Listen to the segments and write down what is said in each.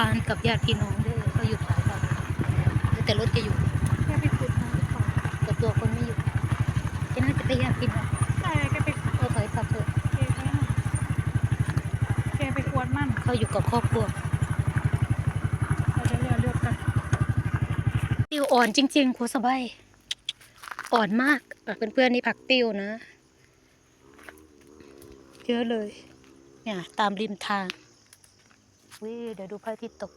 บบ้านกับญาติพี่น้องด้วยเขาหยุดหลายวันแต่รถจะอยู่แกไปขุดมาหรือเปล่าแต่ตัวคนไม่อยู่แค่นั้นจะไปญาติพี่น้องใช่แกไปก็ถอยกลับเถอะแกไปนั่นแกไปกวนมันเขาอยู่กับครอบครัวเราจะเลือกเลือกกันติ้วอ่อนจริงๆครูสบายอ่อนมากอะเพื่อนๆนี่ผักติ้วนะ เยอะเลย เนี่ยตามริมทาง วิเดี๋ยวดูพระอาทิตย์ตก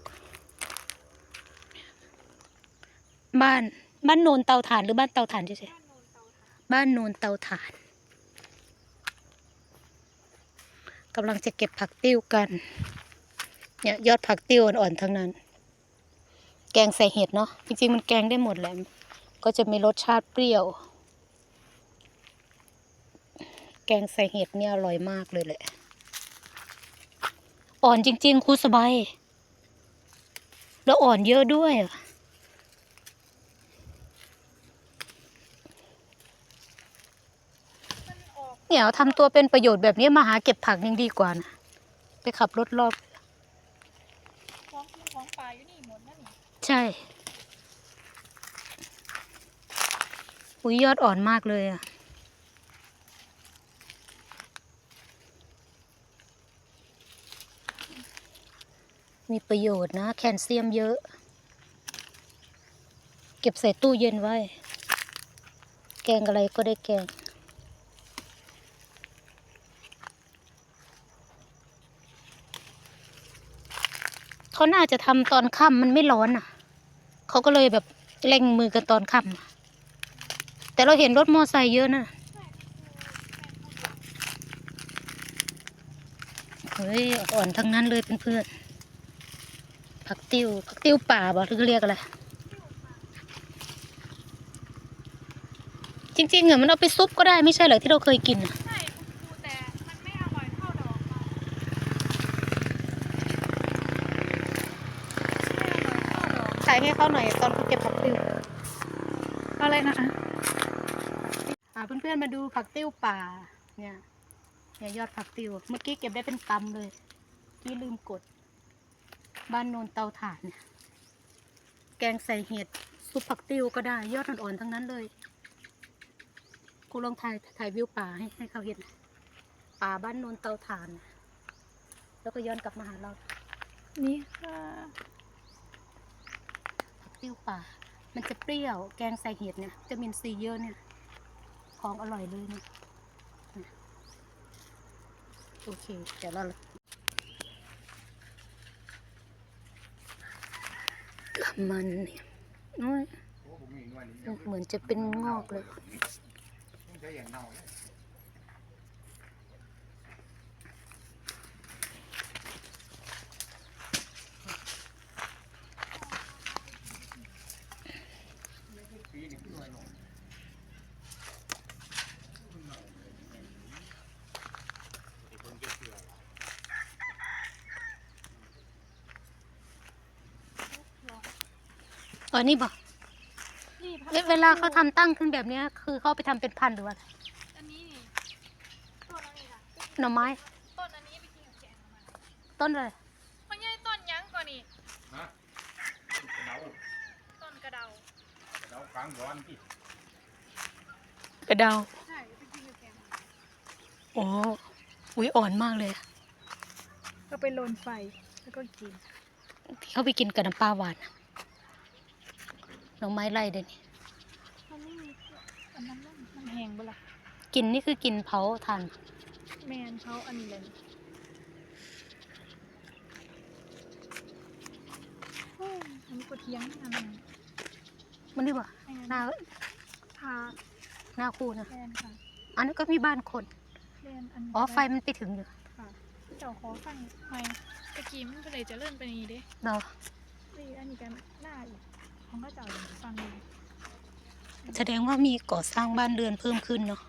บ้าน บ้านโนนเตาถ่านหรือบ้านเตาถ่านเฉยๆบ้านโนนเตาถ่านกำลังจะเก็บผักติ้วกันเนี่ยยอดผักติ้วอ่อนๆทั้งนั้น แกงใส่เห็ดเนาะจริงๆมันแกงได้หมดแหละก็จะมีรสชาติเปรี้ยว แกงใส่เห็ดเนี่ยอร่อยมากเลยแหละ อ่อนจริง ๆครูสบายแล้วอ่อนเยอะด้วยอะเนี่ยทำตัวเป็นประโยชน์แบบนี้มาหาเก็บผักยังดีกว่านะไปขับรถรอบของกินของป่าอยู่นี่หมดนั่นนี่ใช่อุ้ยยอดอ่อนมากเลยอะ มีประโยชน์นะ แคลเซียมเยอะ เก็บใส่ตู้เย็นไว้ แกงอะไรก็ได้แกงเขาน่าจะทำตอนค่ำมันไม่ร้อนอะ เขาก็เลยแบบเร่งมือกันตอนค่ำแต่เราเห็นรถมอไซค์เยอะนะเฮ้ยอ่อนทั้งนั้นเลยเพื่อนๆ ผักติ้วผักติ้วป่าบอกหรือเขาเรียกอะไรจริงๆอะมันเอาไปซุปก็ได้ไม่ใช่เหรอที่เราเคยกินอะใช่คุณครูแต่มันไม่อร่อยเท่าดอกเราไม่อร่อยเท่าดอกขายให้เขาหน่อยตอนเขาเก็บผักติ้วอะไรนะคะอ่าเพื่อนๆมาดูผักติ้วป่าเนี่ยเนี่ยยอดผักติ้วเมื่อกี้เก็บได้เป็นตำเลยที่ลืมกด บ้านโนนเตาถ่านเนี่ยแกงใส่เห็ดซุปผักติ้วก็ได้ ยอดอ่อนๆทั้งนั้นเลยกูลองถ่ายถ่ายวิวป่าให้ให้เขาเห็น ป่าบ้านโนนเตาถ่านน่ะแล้วก็ย้อนกลับมาหาเรา นี่ค่ะผักติ้วป่า มันจะเปรี้ยว แกงใส่เห็ดเนี่ยจะมินซีเยอะเนี่ย ของอร่อยเลยเนี่ยนะโอเค เดี๋ยวเรากำ มันเนี่ยโอ้ยเหมือนจะเป็นงอกเลย อ๋อนี่บอกนี่เวเวลาเขาทำตั้งขึ้นแบบเนี้ย คือเขาเอาไปทำเป็นพันธุ์หรือว่าอะไรอันนี้นี่ต้นอันนี้ค่ะหน่อไม้ ต้นอันนี้ไปกินกับแกงมาต้นอะไรมันใหญ่ต้นยังก่อนนี่ฮะกระเดาต้นกระเดากระเดาค้างร้อนที่กระเดาใช่ไปกินกับแกงมาโอ้อุ้ยอ่อนมากเลยอะก็ไปลนไฟแล้วก็กินที่เขาไปกินกับน้ำปลาหวานอะห น่อไม้ไล่เดี๋ยวนี้มันไม่มีอันนั้นมันมันแห้งบ่ล่ะกินนี่คือกินเผาทานแมนเขาอันนี้เลยโอ้ยอันนี้ก็เทียงอันนั้นมันนี่บ่แมนหน้าพาหน้าคู่นะแมนค่ะอันนั้นก็มีบ้านคน แมนอันนี้อ๋อไฟมันไปถึงอยู่ค่ะเจ้าขอฟังหน่อยตะกี้มันก็เลยจะเลื่อนไปนี่เด้เนาะนี่อันนี้กันหน้าอีก ของก็เจ้าฟังดูแสดงว่ามีก่อสร้างบ้านเรือนเพิ่มขึ้นเนาะ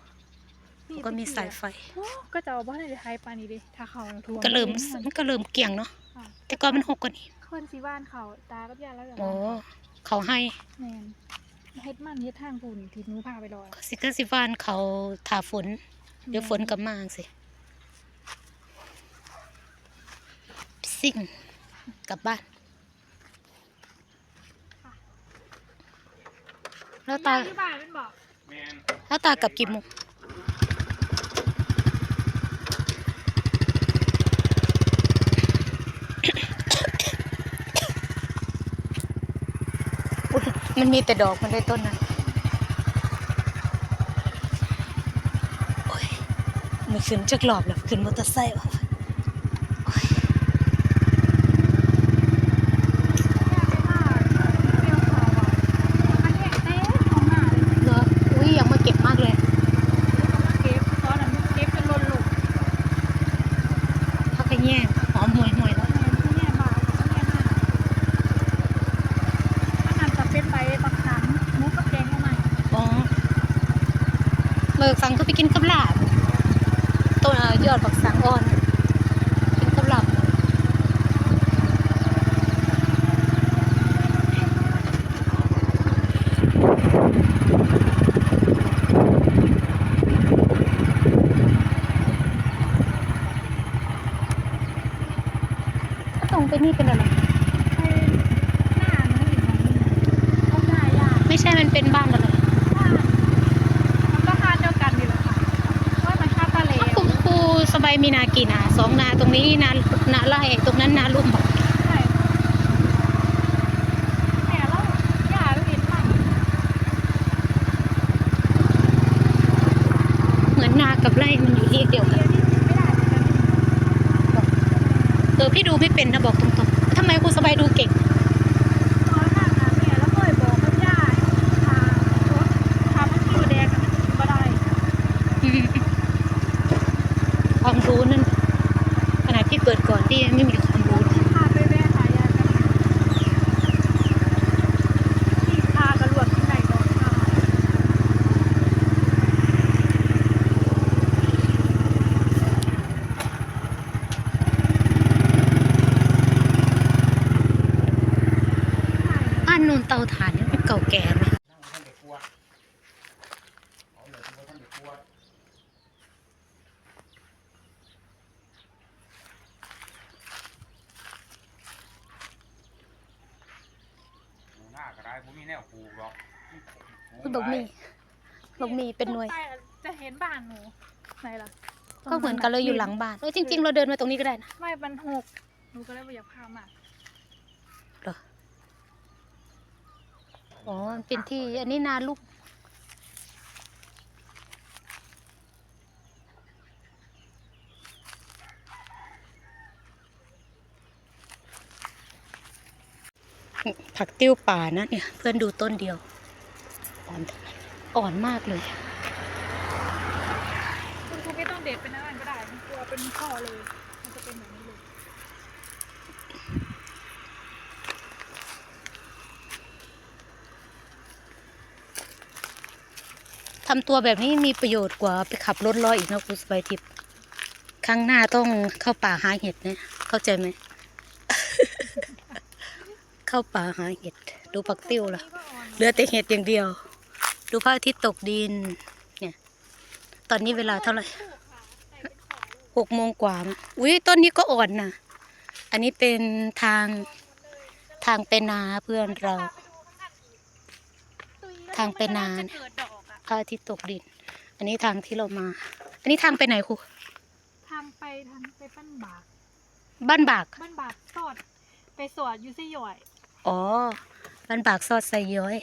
ก็มีสายไฟ โอ้ก็เจ้าบ้านในไทยปานนี้เด้ถ้าเขาท่วมก็เริ่มนี่มันก็เริ่มเกี่ยงเนาะค่ะแต่ก่อนมันหกกว่านี้คนสิบ้านเขาตากับยายแล้วแบบโอ้เขาให้แมนเฮ็ดมันเฮ็ดทางปุ่นที่หนูพาไปลอยก็สิเกอร์สิฟานเขาถาฝน เดี๋ยวฝนกลับมาสิซิ่งกลับบ้าน แล้วตาที่บ้านเป็นบอกแมนแล้วตากลับกี่โมงอุ๊ยมันมีแต่ดอกมันได้ต้นนั้นโอ้ยไม่ขึ้นจักหลอบหรอกขึ้นมอเตอร์ไซค์ว่ะโอ้ย เหรออุ้ยอยากมาเก็บมากเลย พักกระแย่งหอมหวยหวยแล้วอ๋อ เบิกสังก็ไปกินกับลาบต้นเอ่อยอดบักสังอ่อน กินกับลาบถ้าตรงไปนี่เป็นอะไรไม่ใช่มันเป็นบ้านอะไรครู รูสบายมีนากี่นาสองนาตรงนี้นานาไร่ตรงนั้นนาลุ่มบอกเหมือนนากับไร่มันอยู่ที่เดียวกันเออพี่ดูไม่เป็นนะบอกตรงๆทำไมครูสบายดูเก่ง อืมความรู้นั่นขนาดพี่ เกิดก่อนพี่ยังไม่มีความรู้เลยพาไปแว่หายากันที่พากระหลวที่ไหนก่อนบ้านนูนเตาถ่านนี่เป็นเก่าแก่ไหม นั่งท่านเด็กกลัวเอาเลยท่านเด็กกลัวหน้ากระไรผมมีแนวปลูกหรอก บกมีบกมีเป็นหน่วยตรงใต้จะเห็นบ้านหนูไหนล่ะก็เหมือนกันเลยอยู่หลังบ้านเออจริง ๆ เราเดินมาตรงนี้ก็ได้นะ ไม่มันหกหนูก็เลยไม่อยากพามาอ๋อมันเป็นที่อันนี้นาลูก ผักติ้วป่านะเนี่ย เพื่อนดูต้นเดียว อ่อนอ่อนมากเลยคุณครูไม่ต้องเด็ดเป็นอะไรก็ได้มันกลัวเป็นข้อเลย มันจะเป็นแบบนี้เลยทำตัวแบบนี้มีประโยชน์กว่าไปขับรถล้ออีกนะคุณสบายทิพย์ครั้งหน้าต้องเข้าป่าหาเห็ดนะเข้าใจไหม เข้าป่าหาเห็ด ดูผักติ้วล่ะนี่ก็อ่อนเหลือแต่เห็ดอย่างเดียว ดูพระอาทิตย์ตกดิน เนี่ย ตอนนี้เวลาเท่าไหร่ถูกค่ะใส่เป็นข้อเลยหกโมงกว่ามั้งอุ้ยต้นนี้ก็อ่อนนะอันนี้เป็นทางทางไปนาเพื่อนเรา ทางไปนาจะเกิดดอกอะพระอาทิตย์ตกดิน อันนี้ทางที่เรามา อันนี้ทางไปไหนครูทางไปทางไปปั้นบาก บ้านบาก บ้านบากสอด ไปสวดอยูซี่หย่อย อ๋อ บ้านบากซอดไซย้อย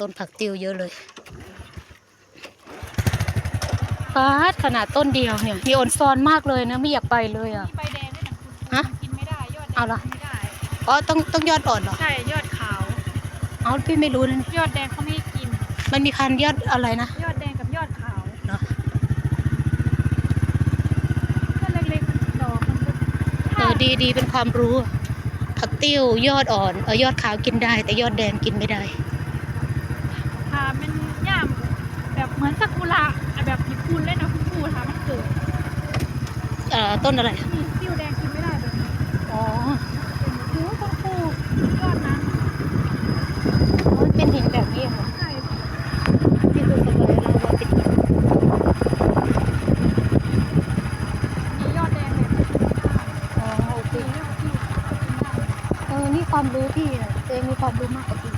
ต้นผักติวเยอะเลยฟาดขนาดต้นเดียวเนี่ย มีออนซอนมากเลยนะ ไม่อยากไปเลยอะ มีใบแดงด้วยนะคุณครูฮะมันกินไม่ได้ยอดแดงเอาเหรอ กินไม่ได้ อ๋อต้องต้องยอดอ่อนเหรอ ใช่ ยอดขาว เอาพี่ไม่รู้นะเนี่ยยอดแดงเขาไม่ให้กิน มันมีพันธุ์ยอดอะไรนะยอดแดงกับยอดขาวเหรอถ้าเล็กๆมันดอกมันจะเออดีดีเป็นความรู้ ผักติ้วยอดอ่อนเออยอดขาวกินได้ แต่ยอดแดงกินไม่ได้ เหมือนซากุระแบบญี่ปุ่นเลยนะคุณครูค่ะมันเกิดเอ่อต้นอะไรที่ติวแดงกินไม่ได้แบบนี้อ๋อถือว่าคุณครูสุดยอดนะมันเป็นหินแบบนี้ค่ะใช่ที่ดูสวยเราเป็นหินมียอดแดงเลยอ๋อโอเคเออนี่ความรู้พี่เองมีความรู้มากกว่าพี่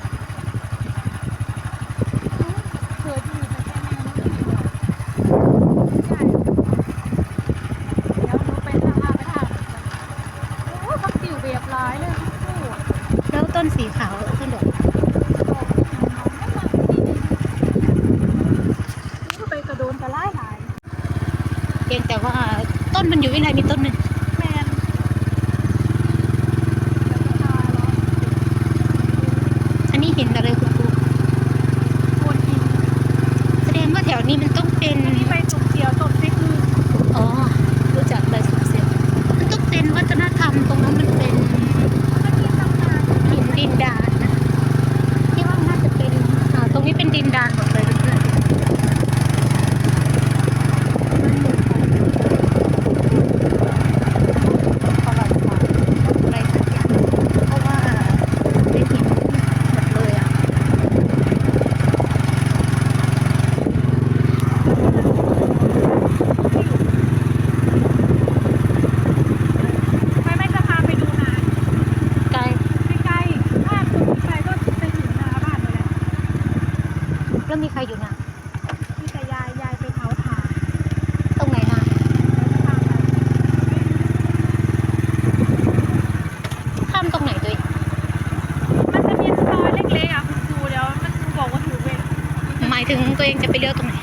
ายถึงตัวเองจะไปเลี้ยวตรงไหน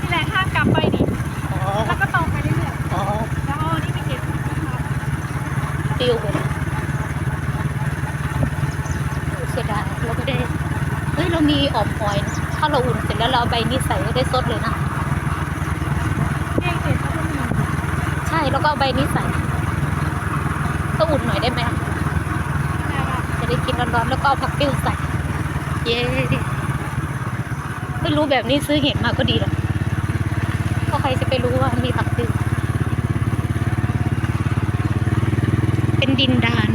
นี่แหละห้ามกลับไปดิแล้วก็ตรงไปเรื่อยๆแล้วนี่ไปเก็บปิวไปเสียดายเราไม่ได้เฮ้ยเรามีออบหอยถ้าเราอุ่นเสร็จแล้วเราใบนี้ใส่ได้สดเลยนะแห้เสร็ก็มีใช่แล้วก็ใบนี้ใส่ก็อุ่นหน่อยได้ไหมจะได้กินร้อนๆแล้วก็เอาผักปิ้วใส่เย้ ถ้ารู้แบบนี้ซื้อเห็ดมาก็ดีหรอกเพใครจะไปรู้ว่ามีผักตื้นเป็นดินดาน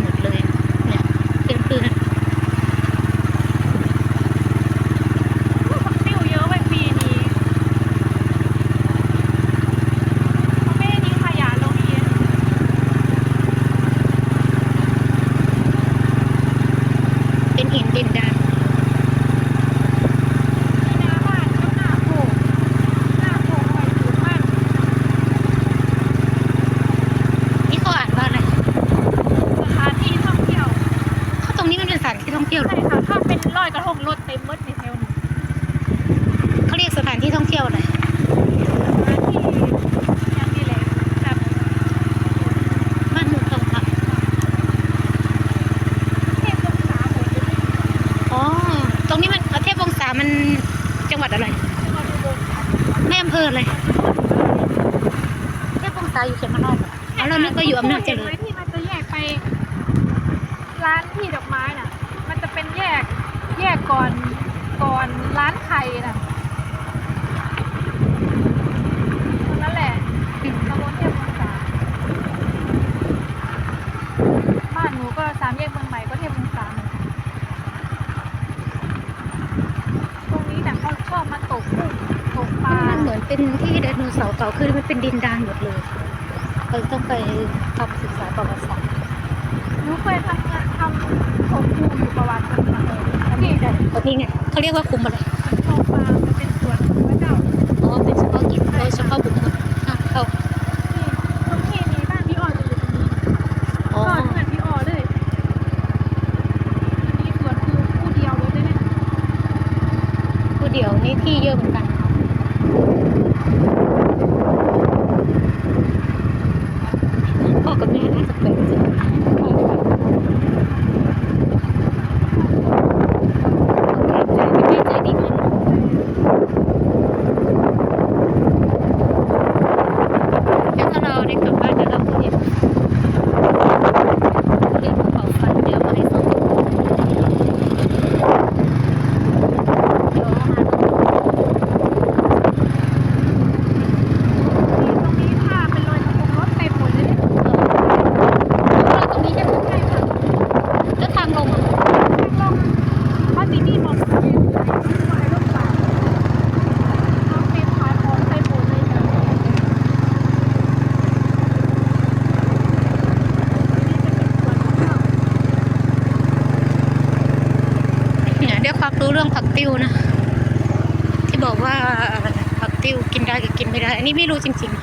อยู่เขมรนอกเอาเราไม่ก็อยู่อำนาจเจริญที่มันจะแยกไป ร้านที่ดอกไม้น่ะ มันจะเป็นแยกแยกก่อนก่อนร้านไข่น่ะนั่นแหละตำบลเทีบเงสามบ้านหนูก็สามแยกเมืงใหม่ก็เทีบเงสามตรงนี้น่ะเขาชอบมาตกกุ้ตกปลามันเหมือนเป็นที่ไดโนเสาร์เก่าคือมันเป็นดินดานหมดเลย เคยต้องไปทำศึกษาประวัติศาสตร์หนูเคยทำงานทำขอคูอยู่ประวัติศาสตร์นี่ไงเขาเรียกว่าคุมอะไร ได้กกินไม่ได้ อันนี้ไม่รู้จริง ๆ